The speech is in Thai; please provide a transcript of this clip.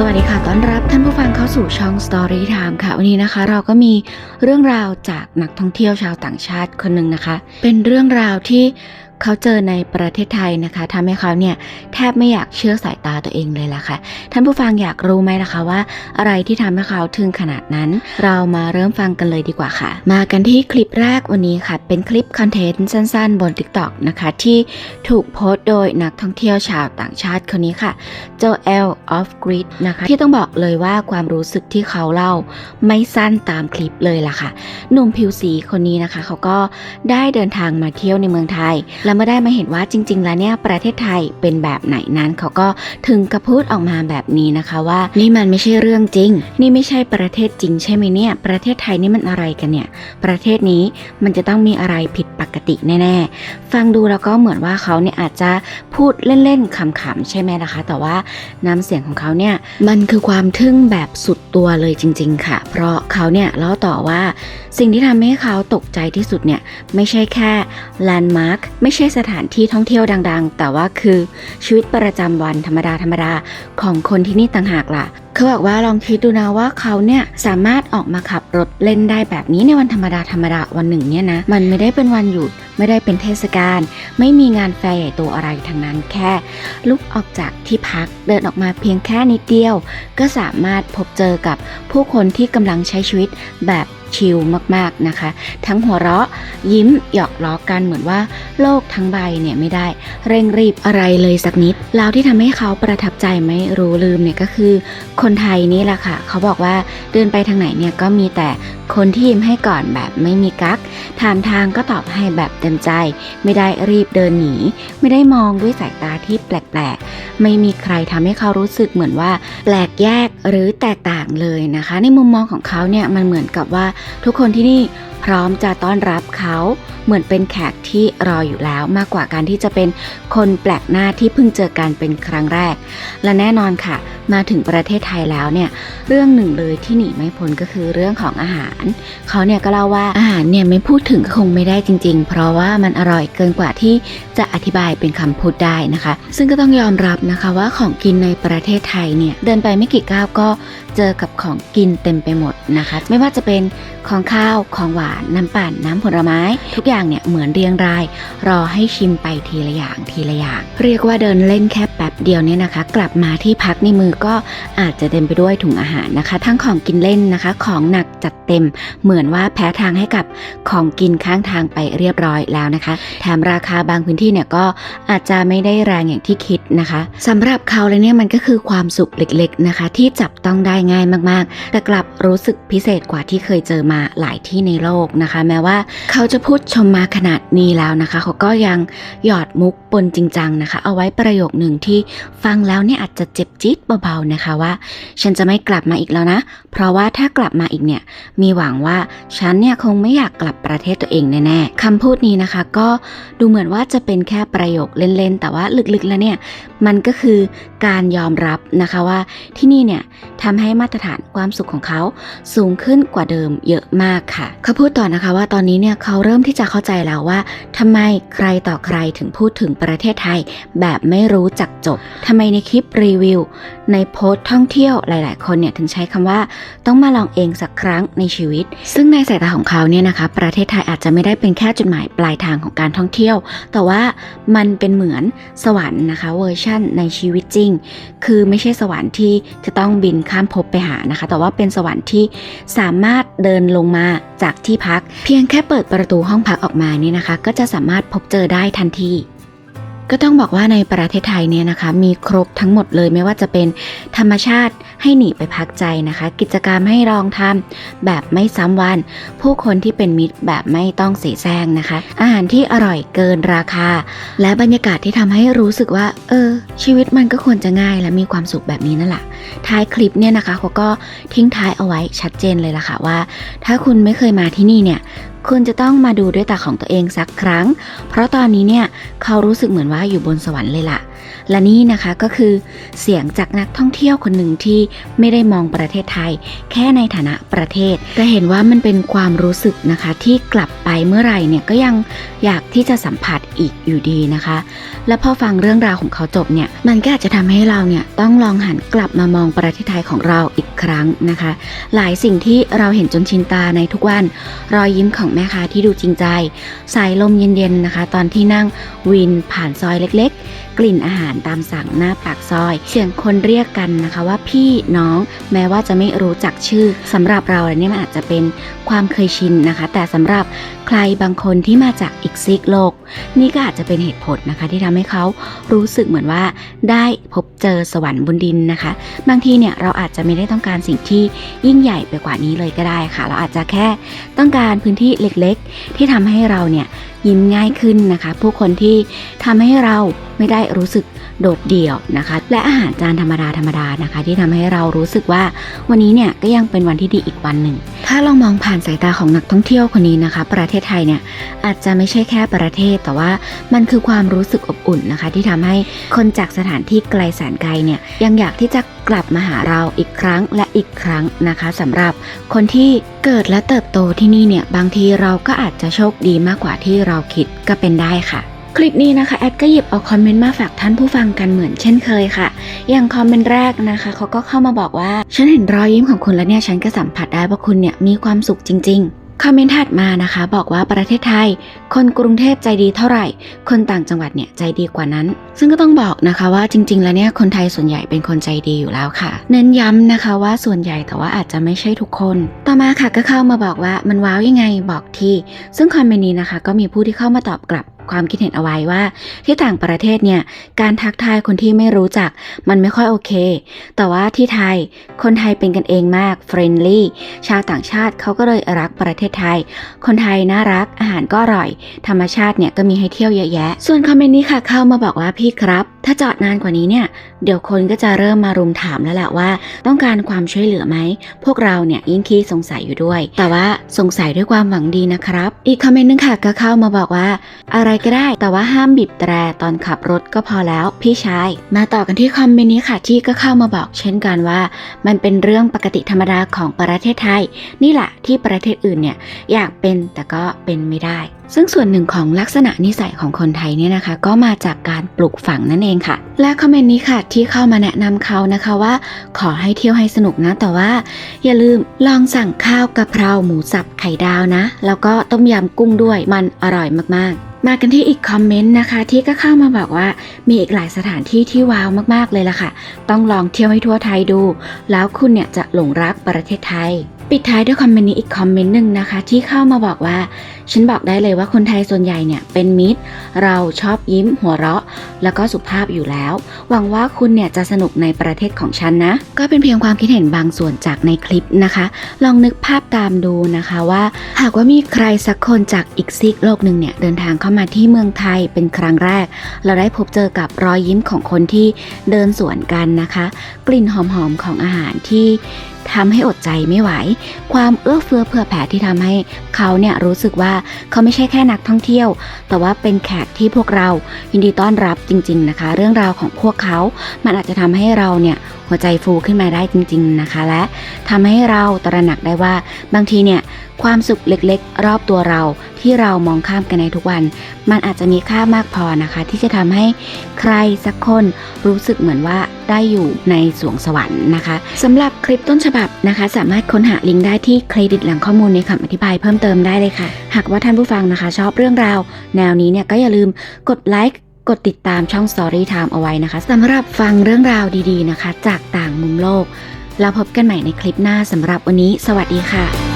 สวัสดีค่ะ ต้อนรับท่านผู้ฟังเข้าสู่ช่อง Story Time ค่ะ วันนี้นะคะ เราก็มีเรื่องราวจากนักท่องเที่ยวชาวต่างชาติคนหนึ่งนะคะ เป็นเรื่องราวที่ เขาเจอในประเทศไทยนะคะทำให้เขาเนี่ยแทบไม่อยากเชื่อสายตาตัวเองเลยล่ะค่ะ ท่านผู้ฟังอยากรู้ไหมนะคะว่า อะไรที่ทำให้เขาถึงขนาดนั้น เรามาเริ่มฟังกันเลยดีกว่าค่ะ มากันที่คลิปแรกวันนี้ค่ะ เป็นคลิปคอนเทนต์สั้นๆ บน TikTok นะคะที่ถูกโพสต์โดยนักท่องเที่ยวชาวต่างชาติคนนี้ค่ะโจเอลออฟกริดนะคะที่ต้องบอกเลยว่าความรู้สึกที่เขาเล่าไม่สั้นตามคลิปเลยล่ะค่ะ หนุ่มผิวสีคนนี้นะคะ เขาก็ได้เดินทางมาเที่ยวในเมืองไทยและเมื่อได้มาเห็นว่าจริง ๆ แล้วเนี่ยประเทศไทยเป็นแบบไหนนั้นเขาก็ถึงกระพูดออกมาแบบนี้นะคะว่า นี่มันไม่ใช่เรื่องจริง นี่ไม่ใช่ประเทศจริงใช่ไหมเนี่ย ประเทศไทยนี่มันอะไรกันเนี่ย ประเทศนี้มันจะต้องมีอะไรผิดปกติแน่ ๆ ฟังดูแล้วก็เหมือนว่าเขาเนี่ยอาจจะพูดเล่นๆขำๆใช่ไหมล่ะคะ แต่ว่าน้ำเสียงของเขาเนี่ยมันคือความทึ่งแบบสุดตัวเลยจริง ๆ ค่ะ เพราะเขาเนี่ยเล่าต่อว่าสิ่งที่ทำให้เขาตกใจที่สุดเนี่ยไม่ใช่แค่แลนด์มาร์คไม่ใช่ช่สถานที่ท่องเที่ยวดัง ๆ แต่ว่าคือชีวิตประจำวันธรรมดาธรรมดาของคนที่นี่ต่างหากล่ะเขาบอกว่าลองคิดดูนะว่าเขาเนี่ยสามารถออกมาขับรถเล่นได้แบบนี้ในวันธรรมดาธรรมดาวันหนึ่งเนี่ยนะมันไม่ได้เป็นวันหยุดไม่ได้เป็นเทศกาลไม่มีงานแฟร์ใหญ่โตอะไรทั้งนั้นแค่ลุกออกจากที่พักเดินออกมาเพียงแค่นิดเดียว ก็สามารถพบเจอกับผู้คนที่กำลังใช้ชีวิตแบบ ชิลมากๆนะคะ ทั้งหัวเราะยิ้มหยอกล้อกันเหมือนว่าโลกทั้งใบเนี่ยไม่ได้ เร่งรีบอะไรเลยสักนิดแล้วที่ทำให้เขาประทับใจไม่รู้ลืมเนี่ยก็คือ คนไทยนี่แหละค่ะ เขาบอกว่าเดินไปทางไหนเนี่ยก็มีแต่ คนที่ยิ้มให้ก่อนแบบไม่มีกักถามทางก็ตอบให้แบบเต็มใจ ไม่ได้รีบเดินหนี ไม่ได้มองด้วยสายตาที่แปลกๆ ไม่มีใครทำให้เขารู้สึกเหมือนว่า แปลกแยกหรือแตกต่างเลยนะคะ ในมุมมองของเขาเนี่ยมันเหมือนกับว่าทุกคนที่นี่ พร้อมจะต้อนรับเขาเหมือนเป็นแขกที่รออยู่แล้วมากกว่าการที่จะเป็นคนแปลกหน้าที่เพิ่งเจอกันเป็นครั้งแรก และแน่นอนค่ะ มาถึงประเทศไทยแล้วเนี่ยเรื่องหนึ่งเลยที่หนีไม่พ้นก็คือเรื่องของอาหาร เขาเนี่ยก็เล่าว่าอาหารเนี่ยไม่พูดถึงคงไม่ได้จริง ๆ เพราะว่ามันอร่อยเกินกว่าที่จะอธิบายเป็นคำพูดได้นะคะ ซึ่งก็ต้องยอมรับนะคะว่าของกินในประเทศไทยเนี่ยเดินไปไม่กี่ก้าวก็เจอกับของกินเต็มไปหมดนะคะ ไม่ว่าจะเป็นของข้าวของหวานน้ำปั่นน้ำผลไม้ ทุกอย่างเนี่ยเหมือนเรียงราย รอให้ชิมไปทีละอย่างทีละอย่าง เรียกว่าเดินเล่นแค่แป๊บเดียวเนี่ยนะคะ กลับมาที่พักในมือก็อาจจะเต็มไปด้วยถุงอาหารนะคะ ทั้งของกินเล่นนะคะ ของหนักจัดเต็ม เหมือนว่าแพ้ทางให้กับของกินข้างทางไปเรียบร้อยแล้วนะคะ แถมราคาบางพื้นที่เนี่ยก็อาจจะไม่ได้แรงอย่างที่คิดนะคะสำหรับเขาเลยเนี่ยมันก็คือความสุขเล็กๆนะคะ ที่จับต้องได้ง่ายมากๆ แต่กลับรู้สึกพิเศษกว่าที่เคยเจอมาหลายที่ในโลกนะคะ แม้ว่าเขาจะพูดชมมาขนาดนี้แล้วนะคะ เขาก็ยังหยอดมุกปนจริงจังนะคะ เอาไว้ประโยคหนึ่งที่ฟังแล้วเนี่ยอาจจะเจ็บจี๊ดเบาๆนะคะว่า ฉันจะไม่กลับมาอีกแล้วนะ เพราะว่าถ้ากลับมาอีกเนี่ยมีหวังว่าฉันเนี่ยคงไม่อยากกลับประเทศตัวเองแน่ๆคำพูดนี้นะคะ ก็ดูเหมือนว่าจะเป็นแค่ประโยคเล่นๆ แต่ว่าลึกๆแล้วเนี่ย มันก็คือการยอมรับนะคะว่าที่นี่เนี่ยทำให้มาตรฐานความสุขของเขาสูงขึ้นกว่าเดิมเยอะมากค่ะ เขาพูดต่อนะคะว่าตอนนี้เนี่ยเขาเริ่มที่จะเข้าใจแล้วว่าทำไมใครต่อใครถึงพูดถึงประเทศไทย แบบไม่รู้จักจบทำไมในคลิปรีวิว ในโพสต์ท่องเที่ยวหลาย ๆ คนเนี่ยถึงใช้คำว่าต้องมาลองเองสักครั้งในชีวิต ซึ่งในสายตาของเขาเนี่ยนะคะ ประเทศไทยอาจจะไม่ได้เป็นแค่จุดหมายปลายทางของการท่องเที่ยว แต่ว่ามันเป็นเหมือนสวรรค์นะคะเวอร์ชั่นในชีวิตจริง คือไม่ใช่สวรรค์ที่จะต้องบินข้ามภพไปหานะคะ แต่ว่าเป็นสวรรค์ที่สามารถเดินลงมาจากที่พัก เพียงแค่เปิดประตูห้องพักออกมาเนี่ยนะคะ ก็จะสามารถพบเจอได้ทันทีก็ต้องบอกว่าในประเทศไทยเนี่ยนะคะ มีครบทั้งหมดเลยไม่ว่าจะเป็นธรรมชาติ ให้หนีไปพักใจนะคะ กิจกรรมให้ลองทำแบบไม่ซ้ำวัน ผู้คนที่เป็นมิตรแบบไม่ต้องเสียแซงนะคะ อาหารที่อร่อยเกินราคา และบรรยากาศที่ทำให้รู้สึกว่า เออ ชีวิตมันก็ควรจะง่ายและมีความสุขแบบนี้นั่นแหละท้ายคลิปเนี่ยนะคะเขาก็ทิ้งท้ายเอาไว้ชัดเจนเลยล่ะค่ะว่า ถ้าคุณไม่เคยมาที่นี่เนี่ยคุณจะต้องมาดูด้วยตาของตัวเองสักครั้ง เพราะตอนนี้เนี่ยเขารู้สึกเหมือนว่าอยู่บนสวรรค์เลยล่ะและนี่นะคะก็คือเสียงจากนักท่องเที่ยวคนหนึ่งที่ไม่ได้มองประเทศไทย แค่ในฐานะประเทศแต่เห็นว่ามันเป็นความรู้สึกนะคะที่กลับไปเมื่อไหร่เนี่ยก็ยังอยากที่จะสัมผัสอีกอยู่ดีนะคะ และพอฟังเรื่องราวของเขาจบเนี่ยมันก็อาจจะทำให้เราเนี่ยต้องลองหันกลับมามองประเทศไทยของเราอีกครั้งนะคะ หลายสิ่งที่เราเห็นจนชินตาในทุกวัน รอยยิ้มของแม่ค้าที่ดูจริงใจ สายลมเย็นๆนะคะ ตอนที่นั่ง วินผ่านซอยเล็กๆ กลิ่นอาหารตามสั่งหน้าปากซอย เสียงคนเรียกกันนะคะว่าพี่น้องแม้ว่าจะไม่รู้จักชื่อสำหรับเราเนี่ยมันอาจจะเป็นความเคยชินนะคะ แต่สำหรับใครบางคนที่มาจากอีกซีกโลก นี่ก็อาจจะเป็นเหตุผลนะคะ ที่ทำให้เขารู้สึกเหมือนว่า ได้พบเจอสวรรค์บนดินนะคะ บางทีเนี่ยเราอาจจะไม่ได้ต้องการสิ่งที่ยิ่งใหญ่ไปกว่านี้เลยก็ได้ค่ะ เราอาจจะแค่ต้องการพื้นที่เล็กๆ ที่ทำให้เราเนี่ยยิ้มง่ายขึ้นนะคะ ผู้คนที่ทำให้เราไม่ได้รู้สึก โดดเดี่ยวนะคะ และอาหารจานธรรมดาธรรมดานะคะ ที่ทำให้เรารู้สึกว่า วันนี้เนี่ยก็ยังเป็นวันที่ดีอีกวันหนึ่ง ถ้าลองมองผ่านสายตาของนักท่องเที่ยวคนนี้นะคะ ประเทศไทยเนี่ยอาจจะไม่ใช่แค่ประเทศ แต่ว่ามันคือความรู้สึกอบอุ่นนะคะ ที่ทำให้คนจากสถานที่ไกลแสนไกลเนี่ยยังอยากที่จะกลับมาหาเราอีกครั้งและอีกครั้งนะคะสำหรับคนที่เกิดและเติบโตที่นี่เนี่ยบางทีเราก็อาจจะโชคดีมากกว่าที่เราคิดก็เป็นได้ค่ะ คลิปนี้นะคะแอดก็หยิบเอาคอมเมนต์มาฝากท่านผู้ฟังกันเหมือนเช่นเคยค่ะ อย่างคอมเมนต์แรกนะคะเขาก็เข้ามาบอกว่า ฉันเห็นรอยยิ้มของคุณแล้วเนี่ยฉันก็สัมผัสได้ว่าคุณเนี่ยมีความสุขจริง ๆ คอมเมนต์ถัดมานะคะ บอกว่าประเทศไทย คนกรุงเทพใจดีเท่าไหร่ คนต่างจังหวัดเนี่ยใจดีกว่านั้น ซึ่งก็ต้องบอกนะคะว่าจริง ๆ แล้วเนี่ยคนไทยส่วนใหญ่เป็นคนใจดีอยู่แล้วค่ะ เน้นย้ำนะคะว่าส่วนใหญ่แต่ว่าอาจจะไม่ใช่ทุกคน ต่อมาค่ะก็เข้ามาบอกว่ามันว้าวยังไงบอกทีซึ่งคอมเมนต์นี้นะคะ ก็มีผู้ที่เข้ามาตอบกลับ ความคิดเห็นเอาไว้ว่า ที่ต่างประเทศเนี่ยการทักทายคนที่ไม่รู้จักมันไม่ค่อยโอเค แต่ว่าที่ไทยคนไทยเป็นกันเองมากเฟรนลี่ชาวต่างชาติเขาก็เลยรักประเทศไทย คนไทยน่ารักอาหารก็อร่อย ธรรมชาติเนี่ยก็มีให้เที่ยวเยอะแยะ ส่วนคอมเมนต์นี้ค่ะเข้ามาบอกว่าพี่ครับ ถ้าจอดนานกว่านี้เนี่ยเดี๋ยวคนก็จะเริ่มมารุมถามแล้วแหละว่า ต้องการความช่วยเหลือไหมพวกเราเนี่ยยิ่งขี้สงสัยอยู่ด้วย แต่ว่าสงสัยด้วยความหวังดีนะครับ อีกคอมเมนต์นึงค่ะก็เข้ามาบอกว่า อะไรก็ได้ แต่ว่าห้ามบีบแตรตอนขับรถก็พอแล้วพี่ชาย มาต่อกันที่คอมเมนต์นี้ค่ะที่ก็เข้ามาบอกเช่นกันว่า มันเป็นเรื่องปกติธรรมดาของประเทศไทย นี่แหละที่ประเทศอื่นเนี่ยอยากเป็นแต่ก็เป็นไม่ได้ซึ่งส่วนหนึ่งของลักษณะนิสัยของคนไทยเนี่ยนะคะ ก็มาจากการปลูกฝังนั่นเองค่ะ และคอมเมนต์นี้ค่ะที่เข้ามาแนะนำเขานะคะว่า ขอให้เที่ยวให้สนุกนะ แต่ว่า อย่าลืมลองสั่งข้าวกะเพราหมูสับไข่ดาวนะ แล้วก็ต้มยำกุ้งด้วยมันอร่อยมากๆ มากันที่อีกคอมเมนต์นะคะ ที่ก็เข้ามาบอกว่ามีอีกหลายสถานที่ที่ว้าวมากๆเลยล่ะค่ะ ต้องลองเที่ยวให้ทั่วไทยดู แล้วคุณเนี่ยจะหลงรักประเทศไทย ปิดท้ายด้วยคอมเมนต์นี้อีกคอมเมนต์หนึ่งนะคะ ที่เข้ามาบอกว่า ฉันบอกได้เลยว่าคนไทยส่วนใหญ่เนี่ยเป็นมิตร เราชอบยิ้มหัวเราะ แล้วก็สุภาพอยู่แล้ว หวังว่าคุณเนี่ยจะสนุกในประเทศของฉันนะ ก็เป็นเพียงความคิดเห็นบางส่วนจากในคลิปนะคะ ลองนึกภาพตามดูนะคะว่า หากว่ามีใครสักคนจากอีกซีกโลกหนึ่งเนี่ยเดินทางเข้ามาที่เมืองไทยเป็นครั้งแรก เราได้พบเจอกับรอยยิ้มของคนที่เดินสวนกันนะคะ กลิ่นหอมๆของอาหารที่ทำให้อดใจไม่ไหว ความเอื้อเฟื้อเผื่อแผ่ที่ทำให้เขาเนี่ยรู้สึกว่าเขาไม่ใช่แค่นักท่องเที่ยว แต่ว่าเป็นแขกที่พวกเรายินดีต้อนรับจริง ๆนะคะ เรื่องราวของพวกเขา มันอาจจะทำให้เราเนี่ยหัวใจฟูขึ้นมาได้จริง ๆนะคะ และทำให้เราตระหนักได้ว่าบางทีเนี่ยความสุขเล็กๆ รอบตัวเรา ที่เรามองข้ามกันในทุกวัน มันอาจจะมีค่ามากพอนะคะ ที่จะทำให้ใครสักคนรู้สึกเหมือนว่าได้อยู่ในสวงสวรรค์นะคะสำหรับคลิปต้นฉบับนะคะ สามารถค้นหาลิงก์ได้ที่เครดิตหล่งข้อมูลในคำอธิบายเพิ่มเติมได้เลยค่ะ หากว่าท่านผู้ฟังนะคะ ชอบเรื่องราว แนวนี้เนี่ยก็อย่าลืมกดไลค์กดติดตามช่อง Story Time เอาไว้นะคะสำหรับฟังเรื่องราวดีๆนะคะ จากต่างมุมโลกแล้วพบกันใหม่ในคลิปหน้าสำหรับวันนี้ สวัสดีค่ะ